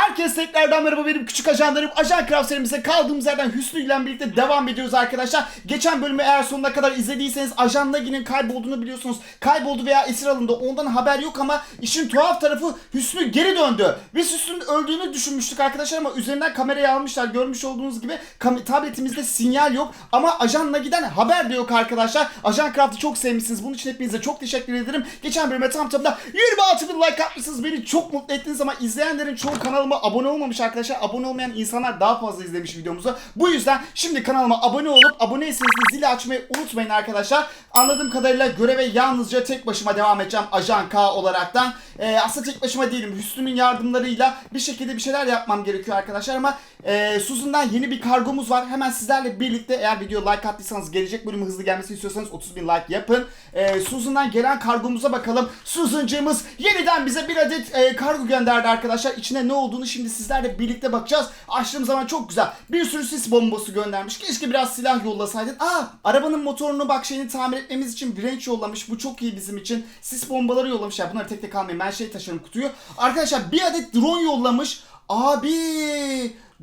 I Herkes tekrardan merhaba benim küçük ajanlarım. Ajan Craft serimize kaldığımız yerden Hüsnü ile birlikte devam ediyoruz arkadaşlar. Geçen bölümü eğer sonuna kadar izlediyseniz Ajan Nagi'nin kaybolduğunu biliyorsunuz. Kayboldu veya esir alındı. Ondan haber yok ama işin tuhaf tarafı Hüsnü geri döndü. Biz Hüsnü'nün öldüğünü düşünmüştük arkadaşlar ama üzerinden kamerayı almışlar. Görmüş olduğunuz gibi tabletimizde sinyal yok. Ama Ajan Nagi'den haber de yok arkadaşlar. Ajan Craft'ı çok sevmişsiniz. Bunun için hepinize çok teşekkür ederim. Geçen bölüme tam tamına 26 bin like atmışsınız. Beni çok mutlu ettiniz ama izleyenlerin çoğu kanalıma abone olmamış arkadaşlar. Abone olmayan insanlar daha fazla izlemiş videomuzu. Bu yüzden şimdi kanalıma abone olup aboneyseniz de zili açmayı unutmayın arkadaşlar. Anladığım kadarıyla göreve yalnızca tek başıma devam edeceğim Ajan K olaraktan. Ee, aslında tek başıma değilim. Hüsnü'nün yardımlarıyla bir şekilde bir şeyler yapmam gerekiyor arkadaşlar ama e, Susan'dan yeni bir kargomuz var. Hemen sizlerle birlikte eğer video like attıysanız gelecek bölümü hızlı gelmesini istiyorsanız 30 bin like yapın. E, Susan'dan gelen kargomuza bakalım. Susan'cığımız yeniden bize bir adet e, kargo gönderdi arkadaşlar. İçine ne olduğunu şimdi sizlerle birlikte bakacağız. Açtığım zaman çok güzel. Bir sürü sis bombası göndermiş. Keşke biraz silah yollasaydın. Aa arabanın motorunu bak şeyini tamir etmemiz için wrench yollamış. Bu çok iyi bizim için. Sis bombaları yollamış. Ya bunları tek tek almayın. Ben şey taşırım kutuyu. Arkadaşlar bir adet drone yollamış. Abi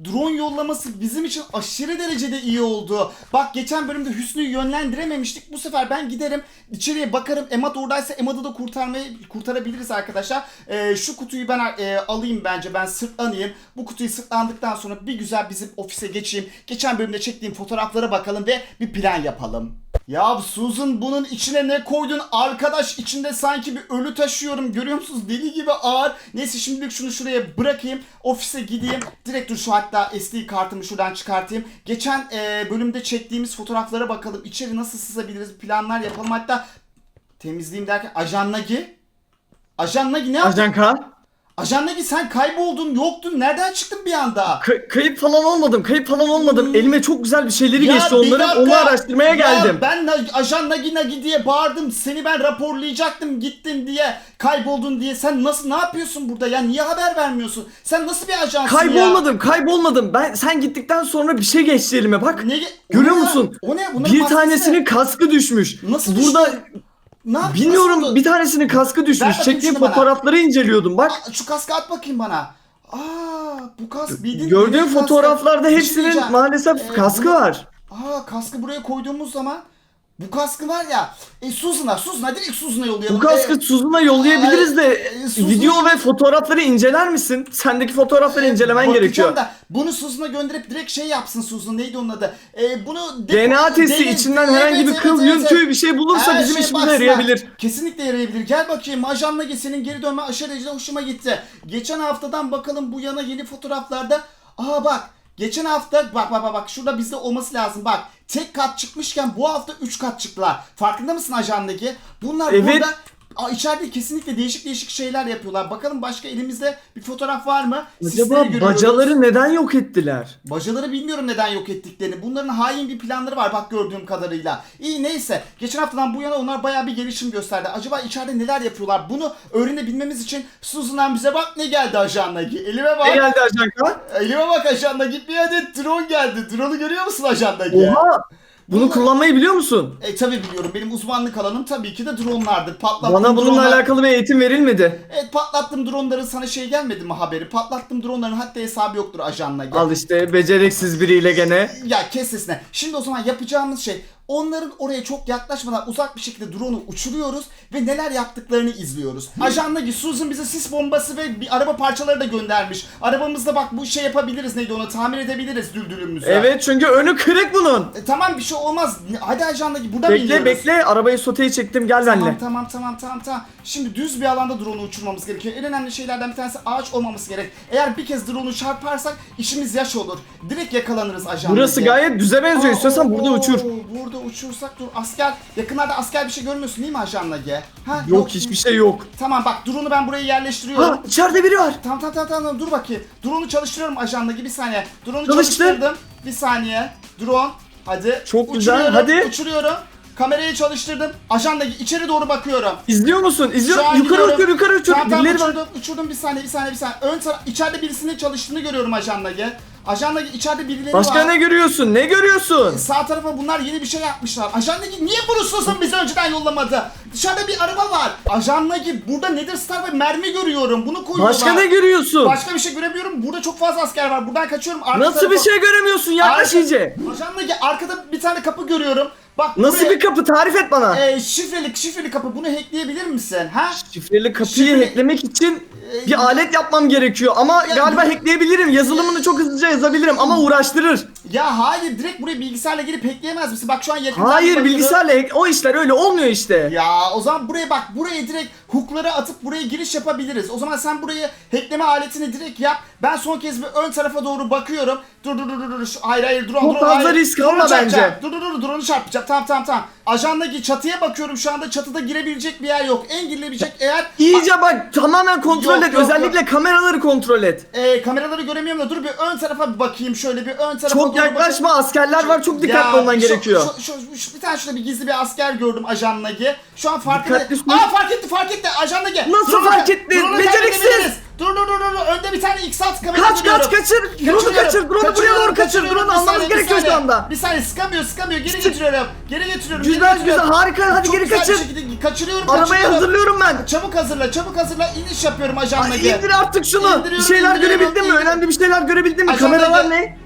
drone yollaması bizim için aşırı derecede iyi oldu. Bak geçen bölümde Hüsnü'yü yönlendirememiştik. Bu sefer ben giderim içeriye bakarım. Emad oradaysa Emad'ı da kurtarmayı kurtarabiliriz arkadaşlar. Ee, şu kutuyu ben e, alayım bence. Ben sırtlanayım. Bu kutuyu sırtlandıktan sonra bir güzel bizim ofise geçeyim. Geçen bölümde çektiğim fotoğraflara bakalım ve bir plan yapalım. Ya Susan bunun içine ne koydun? Arkadaş içinde sanki bir ölü taşıyorum. Görüyor musunuz? Deli gibi ağır. Neyse şimdilik şunu şuraya bırakayım. Ofise gideyim. Direkt dur şu hatta SD kartımı şuradan çıkartayım. Geçen e, bölümde çektiğimiz fotoğraflara bakalım. İçeri nasıl sızabiliriz? Planlar yapalım. Hatta temizleyeyim derken Ajan Nagi. Ajan Nagi ne yaptın? Ajan K. Ajan Nagi sen kayboldun yoktun nereden çıktın bir anda? K- kayıp falan olmadım. Kayıp falan olmadım. Elime çok güzel bir şeyleri Ya geçti bir onların. dakika. Onu araştırmaya Ya geldim. ben ajan Nagi Nagi diye bağırdım. Seni ben raporlayacaktım gittin diye. Kayboldun diye. Sen nasıl ne yapıyorsun burada ya? Niye haber vermiyorsun? Sen nasıl bir ajansın ya? Kaybolmadım, kaybolmadım. Ben sen gittikten sonra bir şey geçti elime bak. Ne Görüyor o ne musun? O ne? Bunların Bir tanesinin ne? kaskı düşmüş. Nasıl Burada düştü? Ne yaptın? bilmiyorum Nasıl bir tanesinin kaskı düşmüş. Çektiğim şunu bana. fotoğrafları inceliyordum bak. Şu kaskı at bakayım bana. Aa bu kask bildiğin Gördüğüm kaskı. fotoğraflarda Bir şey hepsinin diyeceğim. maalesef Ee, kaskı bunu- var. Aa kaskı buraya koyduğumuz zaman bu kaskı var ya. E Susan'a Susan'a direkt Susan'a yollayalım. Bu kaskı E, Suzun'a yollayabiliriz de Susan- video ve fotoğrafları inceler misin? Sendeki fotoğrafları incelemen Bakacağım gerekiyor. Da bunu Susan'a gönderip direkt şey yapsın Susan neydi onun adı? Ee, bunu DNA testi de- içinden evet, herhangi bir evet, kıl, evet, yün, evet. tüy bir şey bulursa Her bizim şey işimize yarayabilir. Kesinlikle yarayabilir. Gel bakayım Ajan Nagi senin geri dönme aşırı derecede hoşuma gitti. Geçen haftadan bakalım bu yana yeni fotoğraflarda. Aa bak Geçen hafta bak bak bak şurada bizde olması lazım bak. Tek kat çıkmışken bu hafta 3 kat çıktılar. Farkında mısın ajandaki? Bunlar Evet. burada Aa, içeride kesinlikle değişik değişik şeyler yapıyorlar. Bakalım başka elimizde bir fotoğraf var mı? Sisleri Acaba görüyoruz. bacaları neden yok ettiler? Bacaları bilmiyorum neden yok ettiklerini. Bunların hain bir planları var bak gördüğüm kadarıyla. İyi neyse. Geçen haftadan bu yana onlar bayağı bir gelişim gösterdi. Acaba içeride neler yapıyorlar? Bunu öğrenebilmemiz için Susan'dan bize bak ne geldi ajandaki. Elime bak. Ne geldi Ajan K? Elime bak ajandaki bir adet drone geldi. Drone'u görüyor musun ajandaki? Oha! Bunu Bunu- kullanmayı biliyor musun? E tabi biliyorum. Benim uzmanlık alanım tabii ki de drone'lardır. Patlattım Bana bununla drone'lar- alakalı bir eğitim verilmedi. Evet patlattım drone'ların sana şey gelmedi mi haberi? Patlattım drone'ların hatta hesabı yoktur ajanla. Al işte beceriksiz biriyle gene. Ya kes sesine. Şimdi o zaman yapacağımız şey onların oraya çok yaklaşmadan uzak bir şekilde drone'u uçuruyoruz ve neler yaptıklarını izliyoruz. Ajandaki Susan bize sis bombası ve bir araba parçaları da göndermiş. Arabamızda bak bu şey yapabiliriz neydi onu tamir edebiliriz düldülümüzü. Evet çünkü önü kırık bunun. E, tamam bir şey olmaz. Hadi ajandaki burada mı Bekle iniyoruz? bekle arabayı soteye çektim gel Tamam benimle. tamam tamam tamam tamam. Şimdi düz bir alanda drone'u uçurmamız gerekiyor. En önemli şeylerden bir tanesi ağaç olmaması gerek. Eğer bir kez drone'u çarparsak işimiz yaş olur. Direkt yakalanırız ajandaki. Burası gayet düze benziyor Aa, istiyorsan oo, burada uçur. Burada uçursak dur asker yakınlarda asker bir şey görmüyorsun değil mi ajanla G? Ha, Yok hiçbir şey yok. Tamam bak drone'u ben buraya yerleştiriyorum. Ha içeride biri var. Tamam tamam tamam tamam dur bakayım. Drone'u çalıştırıyorum ajanla G bir saniye. Drone'u Çalıştı. çalıştırdım. Bir saniye. Drone hadi. Çok güzel, Uçuruyorum, hadi. Uçuruyorum. Kamerayı çalıştırdım. Ajanla G içeri doğru bakıyorum. İzliyor musun? İzliyor. Şu an Yukarı gidiyorum. uçur yukarı uçur. Tamam tamam Birileri var. uçurdum, uçurdum bir saniye bir saniye bir saniye. Ön taraf içeride birisinin çalıştığını görüyorum ajanla G. Ajanla içeride birileri Başka var. ne görüyorsun? Ne görüyorsun? Sağ tarafa bunlar yeni bir şey yapmışlar. Ajan Nagi niye Bruce bizi önceden yollamadı? Dışarıda bir araba var. Ajan Nagi burada Nether Star ve mermi görüyorum. Bunu koyuyorlar. Başka ne görüyorsun? Başka bir şey göremiyorum. Burada çok fazla asker var. Buradan kaçıyorum. Arka Nasıl bir tarafa- şey göremiyorsun? Yaklaş Arka- iyice. Ajan Nagi arkada bir tane kapı görüyorum. Bak Nasıl buraya- bir kapı? Tarif et bana. e, şifreli şifreli kapı. Bunu hackleyebilir misin? Ha? Şifreli kapıyı Şifreli- hacklemek için Ee, bir alet yapmam gerekiyor ama Ya- galiba hackleyebilirim. Yazılımını çok hızlıca yazabilirim ama uğraştırır. Ya hayır direkt buraya bilgisayarla gelip hackleyemez misin? Bak şu an yakından Hayır bakıyorum. bilgisayarla hack- o işler öyle olmuyor işte. Ya o zaman buraya bak buraya direkt hookları atıp buraya giriş yapabiliriz. O zaman sen burayı hackleme aletini direkt yap. Ben son kez bir ön tarafa doğru bakıyorum. Dur dur dur dur dur. Şu- Hayır hayır drone Çok drone. fazla hayır. risk Drone'u alma çarpacağım. bence. Dur dur dur drone'u çarpacağım. Tamam tamam tamam. Ajandaki çatıya bakıyorum şu anda çatıda girebilecek bir yer yok. En girilebilecek eğer İyice bak tamamen kontrol Yok, et. yok, Özellikle kameraları kontrol et. e, kameraları göremiyorum da dur bir ön tarafa bir bakayım şöyle bir ön tarafa Çok doğru yaklaşma askerler var çok dikkatli olman şu- gerekiyor. Şu, şu, şu- bir tane şurada bir gizli bir asker gördüm Ajan Nagi. Şu an fark Dikkatli etti. sür. Aa fark etti fark etti Ajan Nagi. Nasıl Drone'u fark etti? drone'u Beceriksiz. kaybedebiliriz. Dur dur dur dur. Önde bir tane X6 kamera Kaç kaç kaçır. Drone'u kaçır. Drone'u buraya doğru kaçır. Drone'u bir gerekiyor şu anda. Bir saniye sıkamıyor sıkamıyor. Geri getiriyorum. Geri getiriyorum. geri Güzel getiriyorum. güzel harika hadi Çok geri güzel bir kaçır. şekilde kaçırıyorum. Arabayı kaçırıyorum. hazırlıyorum ben. Çabuk hazırla çabuk hazırla. İniş yapıyorum Ajan Ay, Nagi. İndir artık şunu. Bir İndiriyorum, şeyler indiriyorum, görebildin mi? indiriyorum. Önemli bir şeyler görebildin mi? Kameralar ne?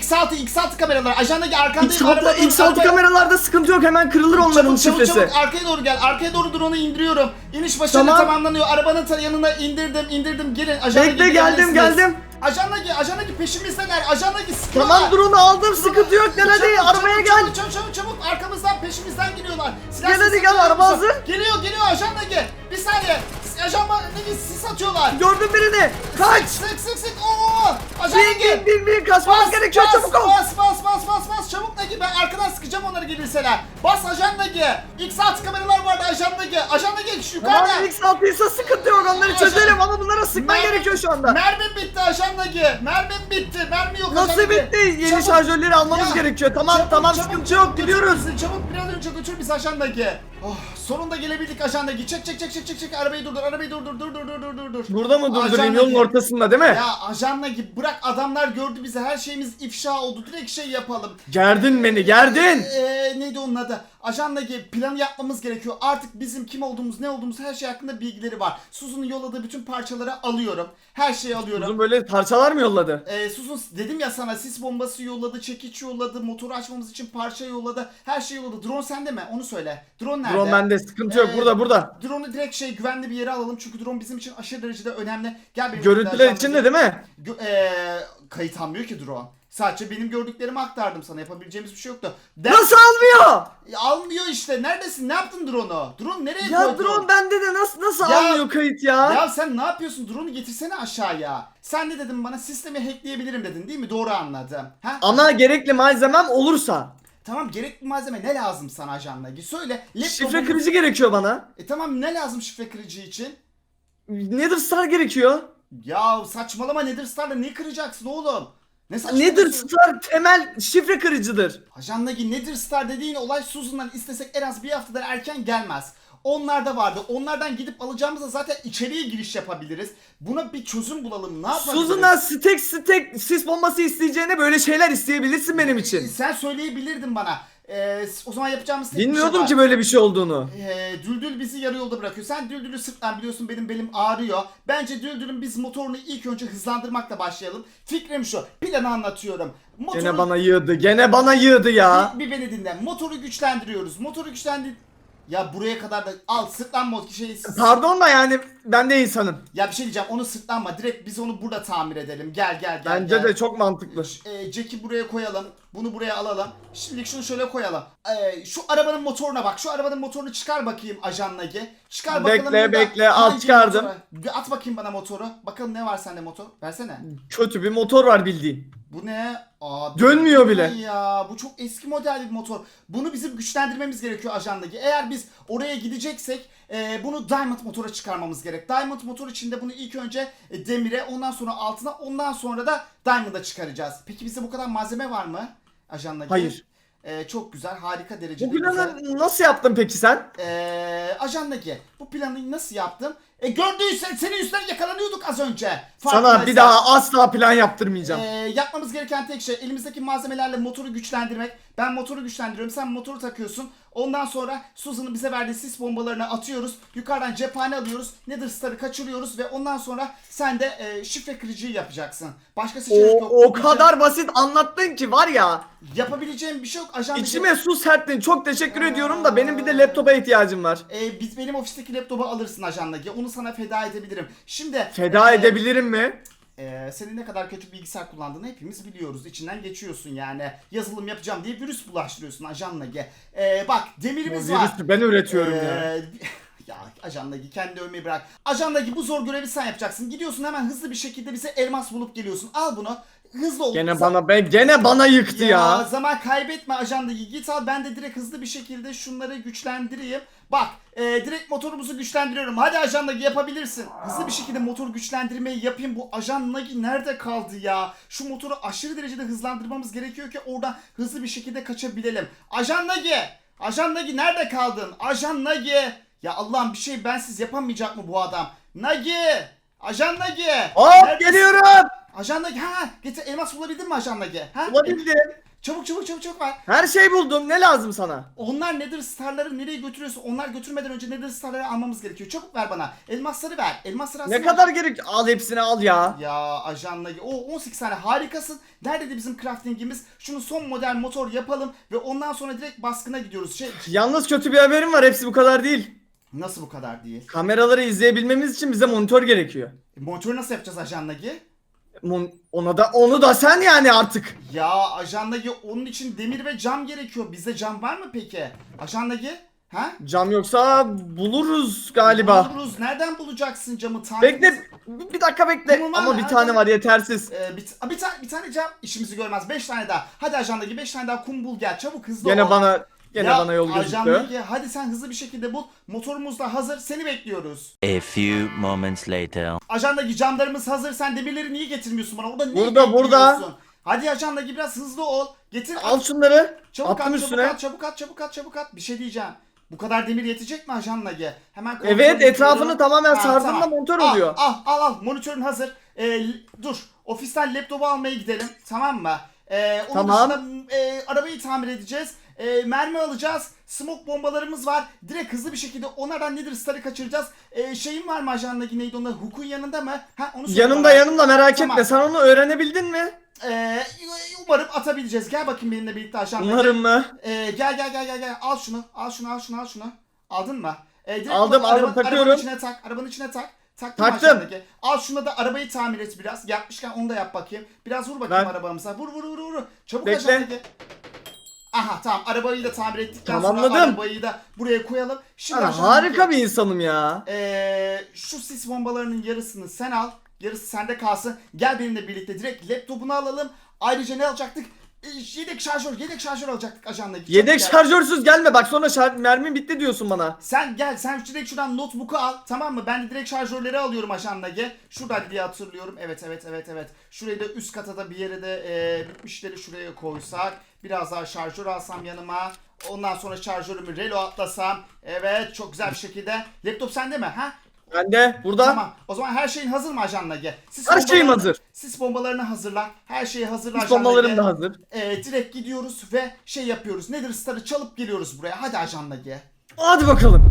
X6 X6 kameralar. Ajandaki arkandayım. X6, araba- X6 araba- kameralarda sıkıntı yok hemen kırılır onların çabuk, çabuk, şifresi. Çabuk arkaya doğru gel. Arkaya doğru drone'u indiriyorum. İniş başarılı Tamam. tamamlanıyor. Arabanın yanına indirdim, indirdim. Gelin. Ajana Bekle, geldim, geldim. Ajandaki, ajandaki peşimizdeler. Ajandaki sıkıyorlar. Tamam drone'u aldım sıkıntı yok gel hadi Çabuk, arabaya çabuk, gel. Çabuk çabuk çabuk çabuk. Arkamızdan peşimizden geliyorlar. Silah Gel hadi, gel, araba hazır. Geliyor geliyor ajandaki. Bir saniye. Ajan bana ne sis atıyorlar. Gördüm birini. Kaç. Sık sık sık. Oo! Bin Ajandaki. bin bin bin kaçmamız gerekiyor bas, çabuk ol. Bas bas bas bas bas çabuk Nagi ben arkadan sıkacağım onları gelirseler. Bas ajan Nagi. X6 kameralar vardı ajan Nagi. Ajan Nagi şu yukarıda. Tamam X6 ise sıkıntı yok onları Ajan- çözelim ama bunlara sıkman Mermi- gerekiyor şu anda. Mermim bitti ajan Nagi. Mermim bitti. Mermi yok ajan Nasıl Nagi. bitti? Yeni Çabuk. şarjörleri almamız Ya, gerekiyor. Tamam çabuk, tamam çabuk, sıkıntı çabuk yok gidiyoruz. Çabuk biraz önce götür bizi ajan Nagi. Oh, sonunda gelebildik ajan Nagi. Çek çek çek çek çek çek arabayı durdur arabayı durdur dur dur dur dur dur dur. Burada mı durdurayım yolun ortasında değil mi? Ya ajanla gibi bırak adamlar gördü bizi her şeyimiz ifşa oldu direkt şey yapalım. Gerdin beni gerdin. Eee neydi onun adı? Ajanla gibi planı yapmamız gerekiyor. Artık bizim kim olduğumuz ne olduğumuz her şey hakkında bilgileri var. Suzu'nun yolladığı bütün parçaları alıyorum. Her şeyi alıyorum. Uzun böyle parçalar mı yolladı? Ee, Susun dedim ya sana sis bombası yolladı, çekiç yolladı, motoru açmamız için parça yolladı, her şey yolladı. Drone sende mi? Onu söyle. Drone nerede? Drone bende sıkıntı yok Ee, burada burada. Drone'u direkt şey güvenli bir yere alalım çünkü drone bizim için aşırı derecede önemli. Gel benim Görüntüler içinde gel. değil mi? Gö- eee, kayıt almıyor ki drone. Sadece benim gördüklerimi aktardım sana. Yapabileceğimiz bir şey yoktu. Der- Nasıl almıyor? Ya almıyor işte. Neredesin? Ne yaptın drone'u? Drone nereye Ya koydun? drone bende de nasıl nasıl Ya- almıyor kayıt ya? Ya sen ne yapıyorsun? Drone'u getirsene aşağıya. Sen ne dedin bana? Sistemi hackleyebilirim dedin değil mi? Doğru anladım. Ha? Ama gerekli malzemem olursa. Tamam gerekli malzeme ne lazım sana ajanla? Söyle. Şifre Laptop'un- kırıcı gerekiyor bana. E tamam ne lazım şifre kırıcı için? Nether Star gerekiyor. Ya saçmalama Nether Star'la ne kıracaksın oğlum? Ne Nether saçmalıyorsun? Star temel şifre kırıcıdır. Ajandaki Nether Star dediğin olay Susan'dan istesek en az bir haftadan erken gelmez. Onlarda vardı. Onlardan gidip alacağımızda zaten içeriye giriş yapabiliriz. Buna bir çözüm bulalım. Ne yapabiliriz? Suzu'dan stek stek sis bombası isteyeceğine böyle şeyler isteyebilirsin benim için. Sen söyleyebilirdin bana. Ee, o zaman yapacağımız tek bir şey Bilmiyordum var. ki böyle bir şey olduğunu. Ee, Düldül bizi yarı yolda bırakıyor. Sen Düldül'ü sırtlan biliyorsun benim belim ağrıyor. Bence Düldül'ün biz motorunu ilk önce hızlandırmakla başlayalım. Fikrim şu. Planı anlatıyorum. Motoru... Gene bana yığdı. Gene bana yığdı ya. Bir, bir beni dinle. Motoru güçlendiriyoruz. Motoru güçlendir... Ya buraya kadar da al sırtlanma şey. Pardon da yani ben de insanım. Ya bir şey diyeceğim onu sırtlanma. Direkt biz onu burada tamir edelim. Gel gel gel. Bence gel. de çok mantıklı. Ee, Jack'i buraya koyalım. Bunu buraya alalım. Şimdilik şunu şöyle koyalım. Ee, şu arabanın motoruna bak. Şu arabanın motorunu çıkar bakayım ajan Nagi. Çıkar bakalım. Bekle, burada bekle. Al, hangi çıkardım. motora- Bir At bakayım bana motoru. Bakalım ne var sende motor. Versene. Kötü bir motor var bildiğin. Bu ne? Aa, Dönmüyor bile. Ya bu çok eski model bir motor. Bunu bizim güçlendirmemiz gerekiyor ajandaki. Eğer biz oraya gideceksek e, bunu Diamond motora çıkarmamız gerek. Diamond motor içinde bunu ilk önce e, demire, ondan sonra altına, ondan sonra da Diamond'a çıkaracağız. Peki bizde bu kadar malzeme var mı? Ajandaki. Hayır. E, çok güzel, harika derecede Bu güzel. planı nasıl yaptın peki sen? Ee, ajandaki bu planı nasıl yaptım? E gördüysen senin yüzünden yakalanıyorduk az önce. Sana Farkındaysan. bir daha asla plan yaptırmayacağım. Ee, yapmamız gereken tek şey elimizdeki malzemelerle motoru güçlendirmek. Ben motoru güçlendiriyorum, sen motoru takıyorsun. Ondan sonra Susan'ın bize verdiği sis bombalarını atıyoruz. Yukarıdan cephane alıyoruz. Nether Star'ı kaçırıyoruz ve ondan sonra sen de e, şifre kırıcıyı yapacaksın. Başka seçenek yok. o, o Bu güzel- kadar basit anlattın ki var ya. Yapabileceğim bir şey yok. Ajandaki... İçime su serptin. Çok teşekkür ediyorum da benim bir de laptopa ihtiyacım var. Ee, biz benim ofisteki laptopu alırsın ajandaki. Onu sana feda edebilirim. Şimdi Feda e, edebilirim mi? Ee, senin ne kadar kötü bilgisayar kullandığını hepimiz biliyoruz. İçinden geçiyorsun yani. Yazılım yapacağım diye virüs bulaştırıyorsun ajanla. Ge. Ee, bak demirimiz Bu var. virüsü ben üretiyorum ya. Ee, ya ajanla gi kendi övmeyi bırak. Ajanla gi bu zor görevi sen yapacaksın. Gidiyorsun hemen hızlı bir şekilde bize elmas bulup geliyorsun. Al bunu. Hızlı ol. Gene bana be gene bana yıktı ya. Zaman kaybetme ajandayı git al ben de direkt hızlı bir şekilde şunları güçlendireyim. Bak e, direkt motorumuzu güçlendiriyorum. Hadi ajandaki yapabilirsin. Hızlı bir şekilde motor güçlendirmeyi yapayım. Bu ajan Nagi nerede kaldı ya? Şu motoru aşırı derecede hızlandırmamız gerekiyor ki oradan hızlı bir şekilde kaçabilelim. Ajan Nagi! Ajan Nagi nerede kaldın? Ajan Nagi! Ya Allah'ım bir şey bensiz yapamayacak mı bu adam? Nagi! Ajan Nagi! Hop geliyorum. Ajan Nagi ha getir elmas bulabildin mi ajan Nagi? Ha? Bulabildim. Çabuk çabuk çabuk çabuk var. Her şey buldum. Ne lazım sana? Onlar Nether Star'ları nereye götürüyorsa onlar götürmeden önce Nether Star'ları almamız gerekiyor. Çabuk ver bana. Elmasları ver. Elmasları Ne kadar gerek? Al hepsini al ya. Ya ajanla o 18 tane harikasın. Nerede bizim craftingimiz? Şunu son model motor yapalım ve ondan sonra direkt baskına gidiyoruz. Şey Yalnız kötü bir haberim var. Hepsi bu kadar değil. nasıl bu kadar değil? Kameraları izleyebilmemiz için bize monitör gerekiyor. E, Motoru nasıl yapacağız ajanla ona da onu da sen yani artık. Ya ajanla onun için demir ve cam gerekiyor. Bizde cam var mı peki? Ajanla Ha? Cam yoksa buluruz galiba. Buluruz. Nereden bulacaksın camı? Tahmin Bekle bir dakika bekle. Tamam, Ama bir tane var yetersiz. Ee, bir, bir, tane bir tane cam işimizi görmez. 5 tane daha. Hadi ajandaki 5 tane daha kum bul gel. Çabuk hızlı Gene ol. bana gene Ya, bana yol gözüktü. ajandaki, hadi sen hızlı bir şekilde bul. Motorumuz da hazır. Seni bekliyoruz. A few moments later. Ajandaki camlarımız hazır. Sen demirleri niye getirmiyorsun bana? Orada niye Burada, burada. Hadi ajandaki biraz hızlı ol. Getir. Al şunları. çabuk Attım at, üstüne. çabuk at, çabuk at, çabuk at, çabuk at. Bir şey diyeceğim. Bu kadar demir yetecek mi ajandaki? Hemen kontrol Evet, etrafını tamamen sardığında tamam. monitör Al, oluyor. Al, al, al. Monitörün hazır. Ee, dur. Ofisten laptopu almaya gidelim. Tamam mı? Ee, onun Tamam. dışında e, arabayı tamir edeceğiz. E, mermi alacağız. Smoke bombalarımız var. Direkt hızlı bir şekilde onlardan nedir starı kaçıracağız. E, şeyin var mı ajandaki neydi onlar? Hukukun yanında mı? Ha onu söyle Yanımda bana. yanımda merak Tamam. etme. Sen onu öğrenebildin mi? E, umarım atabileceğiz. Gel bakayım benimle birlikte ajandaki. Umarım mı? E, gel gel gel gel gel. Al şunu. Al şunu al şunu al şunu. Aldın mı? E, direkt Aldım, bunu aldım, arabanın- takıyorum. Arabanın içine tak. Arabanın içine tak. Taktım Taktım. aşağıdaki. Al şuna da arabayı tamir et biraz. Yapmışken onu da yap bakayım. Biraz vur bakayım Ver. arabamıza. Vur vur vur vur. Çabuk Bekle. aşağıdaki. Aha tamam arabayı da tamir ettikten sonra Tamamladım. arabayı da buraya koyalım. Şimdi Ana, aşağıdaki- harika bir insanım ya. Ee, şu sis bombalarının yarısını sen al. Yarısı sende kalsın. Gel benimle birlikte direkt laptopunu alalım. Ayrıca ne alacaktık? Ee, yedek şarjör, yedek şarjör alacaktık. Çabuk Yedek gel. şarjörsüz gelme bak sonra şar- mermim bitti diyorsun bana. Sen gel sen direkt şuradan notebook'u al tamam mı? Ben de direkt şarjörleri alıyorum ajandaki. Şurada diye hatırlıyorum. Evet evet evet evet. Şurayı da üst kata da bir yere de e, bitmişleri şuraya koysak. Biraz daha şarjör alsam yanıma. Ondan sonra şarjörümü relo atlasam. Evet çok güzel bir şekilde. Laptop sende mi? Ha? Ben de burada. Tamam. O zaman her şeyin hazır mı ajandaki? Sis Her şeyim hazır. Sis bombalarını hazırla. Her şeyi hazırla Sis bombalarım da hazır. E, direkt gidiyoruz ve şey yapıyoruz. Nedir Star'ı çalıp geliyoruz buraya. Hadi ajandaki. Hadi bakalım.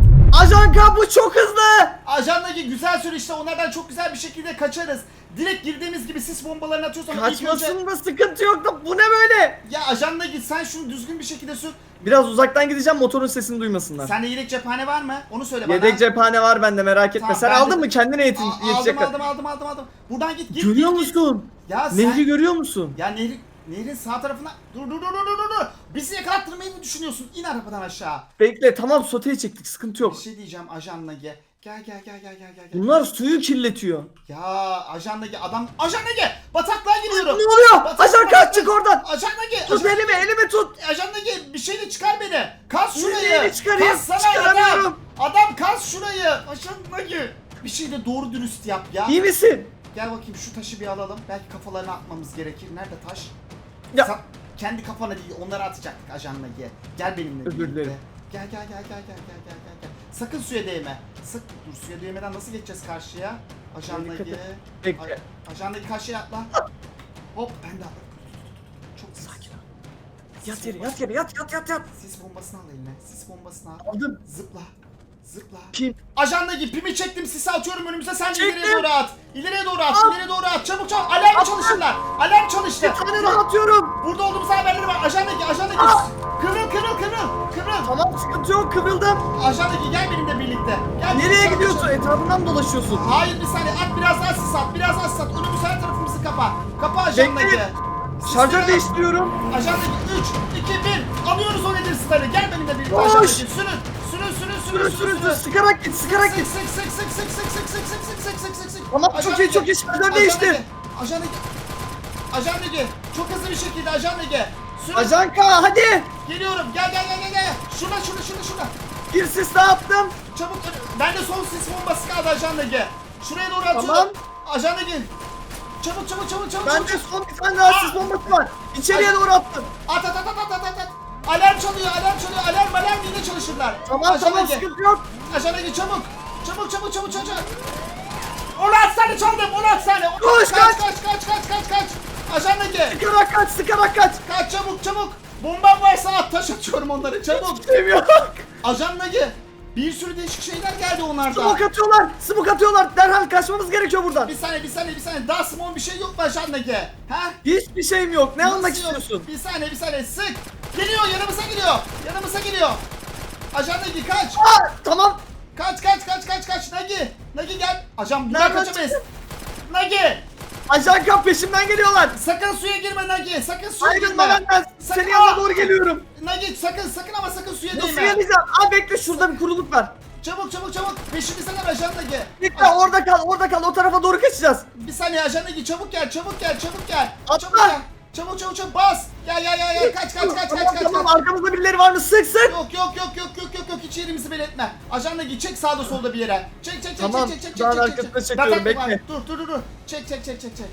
Ajan bu çok hızlı. Ajandaki güzel süreçte onlardan çok güzel bir şekilde kaçarız. Direkt girdiğimiz gibi sis bombalarını atıyorsan ilk önce... Kaçmasında sıkıntı yok da bu ne böyle? Ya ajandaki sen şunu düzgün bir şekilde sür. Biraz uzaktan gideceğim motorun sesini duymasınlar. Sende yedek cephane var mı? Onu söyle bana. Yedek cephane var bende merak etme. Tamam, Sen ben de- aldın mı kendine yetin, A- yetecek aldım, aldım aldım aldım aldım. Buradan git git Görüyor git, git. musun? Ya sen... Nehri görüyor musun? Ya nehrin, nehrin sağ tarafına... Dur dur dur dur dur dur. Bizi yakalattırmayı mı düşünüyorsun? İn arabadan aşağı. Bekle tamam soteye çektik sıkıntı Bir yok. şey diyeceğim ajanla gel. Gel gel gel gel gel gel. Bunlar suyu kirletiyor. Ya ajandaki adam... Ajandaki! Bataklığa giriyorum. Ne oluyor? Bataklığa Ajan kaç çık oradan. Ajandaki! Tut elimi elimi tut. Ajandaki bir şeyle çıkar beni. Kas şurayı. Neyle çıkarayım? Kas sana adam. Adam kas şurayı. Ajandaki. Bir şey de doğru dürüst yap ya. İyi misin? Gel bakayım şu taşı bir alalım. Belki kafalarına atmamız gerekir. Nerede taş? Ya Sa- kendi kafana değil onları atacaktık ajanla gel. Gel benimle Özür birlikte. dilerim. Gel gel gel gel gel gel gel gel gel. Sakın suya değme. Sık dur suya değmeden nasıl geçeceğiz karşıya? Ajan Dikkat Nagi. et. Bekle. Ay- Ajan Nagi karşıya atla. Hop ben de atladım. Çok sakin. Yat yere yat yere yat yat yat yat. Sis bombasını al eline. Sis bombasını al. Aldım. Zıpla. Zıpla. Kim? Ajan Nagi pimi çektim sisi atıyorum önümüze sen de ileriye doğru at. İleriye doğru at. İleriye doğru at. Çabuk çabuk. Alarm çalışırlar. Alarm çalıştı. Bir tane daha atıyorum. Burada olduğumuz haberleri var. Ajan Nagi, Ajan Nagi. Ah. Kıvrıl kıvrıl kıvrıl. Kıvrıl. Tamam sıkıntı yok kıvrıldım. Ajan Nagi gel benimle birlikte. Gel Nereye çabuk, gidiyorsun? çabuk. Etrafından dolaşıyorsun? Hayır bir saniye at biraz daha sis at. Biraz daha sis at. Önümüz her tarafımızı kapa. Kapa Ajan Bekle. Nagi. Şarjör değiştiriyorum. Ajan Nagi 3, 2, 1. Alıyoruz o nedir starı. Gel benimle birlikte Koş. Ajan Nagi. Sürün. Sürü sürü sürü sıkarak git sıkarak Sık git. sık sık sık sık sık sık sık sık sık sık sık sık sık. Ajan çok iyi, çok iyi. Ajan değişti. Ajan Nagi. Ajan Nagi. Çok hızlı bir şekilde Ajan Nagi. Sürün. Ajan K hadi. Geliyorum. Gel gel gel gel gel. Şurada şurada şurada şurada. Bir sis daha attım. Çabuk. Ben de son sis bombası kaldı Ajan Nagi. Şuraya doğru atıyorum. Tamam. Ajan Nagi. Çabuk çabuk çabuk çabuk. Bende son bir tane daha sis bombası var. İçeriye doğru attım. At at at at at at at. Alarm çalıyor alarm çalıyor. Alarm alarm yine çalışırlar. Tamam Ajan tamam Nagi. sıkıntı yok. Ajan Ege çabuk. Çabuk çabuk çabuk çabuk. 16 tane çaldım 16 tane. Koş, kaç kaç. kaç kaç kaç kaç kaç. Ajan Ege. Sıkarak kaç sıkarak kaç. Kaç çabuk çabuk. Bombam varsa at taş atıyorum onları çabuk. Sevmiyorum. Ajan Ege. Bir sürü değişik şeyler geldi onlardan. Smoke atıyorlar. Smoke atıyorlar. Derhal kaçmamız gerekiyor buradan. Bir saniye bir saniye bir saniye. Daha small bir şey yok mu Ajan Ege? Ha? Hiçbir şeyim yok. Ne almak Nasıl yok? istiyorsun? Bir saniye bir saniye sık. Geliyor yanımıza geliyor. Yanımıza geliyor. Ajan Ege kaç. Aa, tamam. Kaç kaç kaç kaç kaç Nagi. Nagi gel. Ajan buradan Nereden kaçamayız. Nagi. Ajan K peşimden geliyorlar. Sakın suya girme Nagi. Sakın suya Ayrılma girme. benden. Sakın- Senin yanına Aa! doğru geliyorum. Nagi sakın sakın ama sakın suya Nasıl değme. geleceğim? Aa bekle şurada bir kuruluk var. Çabuk çabuk çabuk. Peşimizden ajan Nagi. Bekle orada kal orada kal o tarafa doğru kaçacağız. Bir saniye ajan Nagi çabuk gel çabuk gel çabuk gel. Atla. Çabuk gel. Çabuk çabuk çabuk bas. Gel gel gel gel kaç kaç kaç tamam, kaç kaç. Tamam kaç. arkamızda birileri var mı? Sık sık. Yok yok yok yok yok yok yok hiç yerimizi belirtme. Ajan Nagi çek sağda solda bir yere. Çek çek çek Tamam, çek çek çek çek çek. arkasına çek. çekiyorum, bekle. Dur dur dur. Çek çek çek çek çek.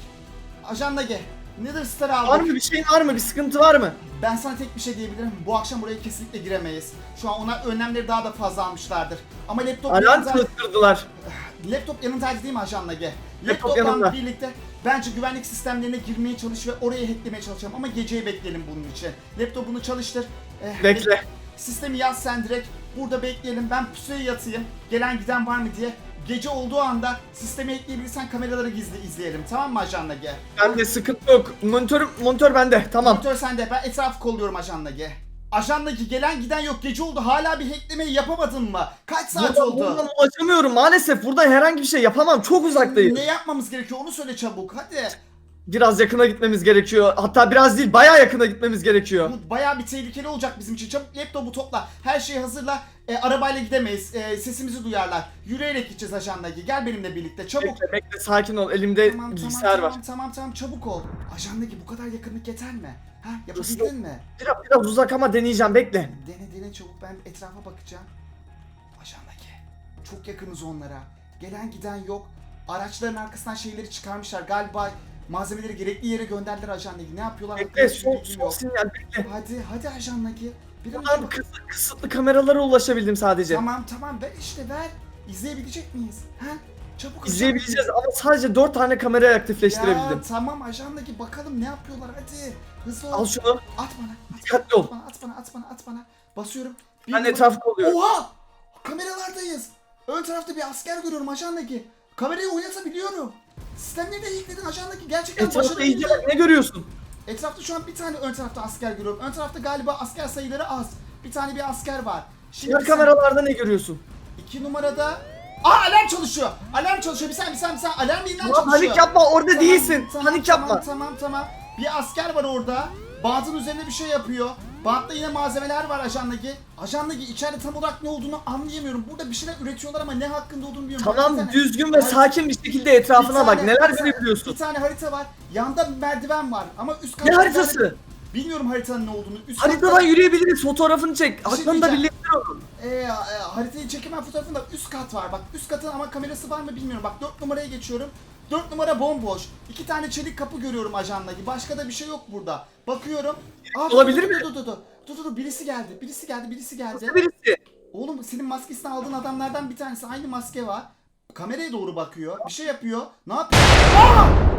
Ajan Nagi. Nedir star aldık? Var mı bir şeyin var mı? Bir sıkıntı var mı? Ben sana tek bir şey diyebilirim. Bu akşam buraya kesinlikle giremeyiz. Şu an ona önlemleri daha da fazla almışlardır. Ama laptop Alarm yanında, kılıktırdılar. laptop yanındaydı değil mi ajanla G? Laptop Laptopla yanında. birlikte bence güvenlik sistemlerine girmeye çalış ve orayı hacklemeye çalışacağım. Ama geceyi bekleyelim bunun için. Laptopunu çalıştır. Eh, Bekle. Sistemi yaz sen direkt. Burada bekleyelim. Ben pusuya yatayım. Gelen giden var mı diye. Gece olduğu anda sistemi ekleyebilirsen kameraları gizli izleyelim. Tamam mı ajanla G? Bende sıkıntı yok. Monitör, monitör bende. Tamam. Monitör sende. Ben etrafı kolluyorum ajanla G. Ajanla G gelen giden yok. Gece oldu. Hala bir hacklemeyi yapamadın mı? Kaç saat Buradan, oldu? buradan ulaşamıyorum maalesef. Burada herhangi bir şey yapamam. Çok uzaktayım. Ne yapmamız gerekiyor onu söyle çabuk. Hadi. Biraz yakına gitmemiz gerekiyor. Hatta biraz değil bayağı yakına gitmemiz gerekiyor. Bu bayağı bir tehlikeli olacak bizim için. Çabuk laptopu topla. Her şeyi hazırla. E, arabayla gidemeyiz. E, sesimizi duyarlar. Yürüyerek gideceğiz ajanla G. Gel benimle birlikte. Çabuk. Bekle bekle sakin ol. Elimde Tamam tamam bilgisayar tamam, var. tamam tamam çabuk ol. Ajanla G bu kadar yakınlık yeter mi? Ha Nasıl? yapabildin mi? Biraz, biraz uzak ama deneyeceğim bekle. Dene dene çabuk ben etrafa bakacağım. Aşağıdaki. Çok yakınız onlara. Gelen giden yok. Araçların arkasından şeyleri çıkarmışlar. Galiba malzemeleri gerekli yere gönderdiler ajanla Ne yapıyorlar? Bekle son, son yok. sinyal bekle. Hadi hadi ajanla Bir an önce bak- kısıtlı, kısıtlı kameralara ulaşabildim sadece. Tamam tamam ver işte ver. İzleyebilecek miyiz? Ha? Çabuk ajan İzleyebileceğiz ama sadece 4 tane kamerayı Ya aktifleştirebildim. tamam ajanla bakalım ne yapıyorlar hadi. Hızlı ol. Al şunu. At bana. At, Dikkatli ol. At bana at bana at bana at bana. Basıyorum. Bir Ben numara- etrafı kolluyorum. Oha! Kameralardayız. Ön tarafta bir asker görüyorum ajandaki. Kamerayı oynatabiliyorum. Sistemleri de hackledin ajandaki. Gerçekten Etrafta başarılı. iyice ne görüyorsun? Etrafta şu an bir tane ön tarafta asker görüyorum. Ön tarafta galiba asker sayıları az. Bir tane bir asker var. Şimdi Diğer kameralarda ne görüyorsun? İki numarada... Aa alarm çalışıyor. Alarm çalışıyor. Bir saniye bir saniye bir saniye. Alarm yeniden çalışıyor. panik yapma orada değilsin. Panik yapma. Tamam tamam Bir asker var orada. Bantın üzerinde bir şey yapıyor. Bantta yine malzemeler var ajandaki. Ajandaki içeride tam olarak ne olduğunu anlayamıyorum. Burada bir şeyler üretiyorlar ama ne hakkında olduğunu bilmiyorum. Bak, bir Tamam tane- düzgün ve sakin bir şekilde bir etrafına bak. tane- Neler bir tane- görebiliyorsun? Bir tane harita var. Yanda bir merdiven var ama üst katta Ne bir haritası? tane- Bilmiyorum haritanın ne olduğunu. Üst Haritadan katta- yürüyebiliriz. Fotoğrafını çek. şey Aklında diyeceğim. birleştir onu. Ee, e, haritayı çekemem fotoğrafında üst kat var. Bak üst katın ama kamerası var mı bilmiyorum. Bak 4 numaraya geçiyorum. 4 numara bomboş. İki tane çelik kapı görüyorum ajandaki. Başka da bir şey yok burada. Bakıyorum. Aa, Olabilir dur, mi? Dur dur dur. Dur dur dur birisi geldi. Birisi geldi. Birisi geldi. Birisi. Oğlum senin maskesini aldığın adamlardan bir tanesi aynı maske var. Kameraya doğru bakıyor. Bir şey yapıyor. Ne yapıyor? Aa!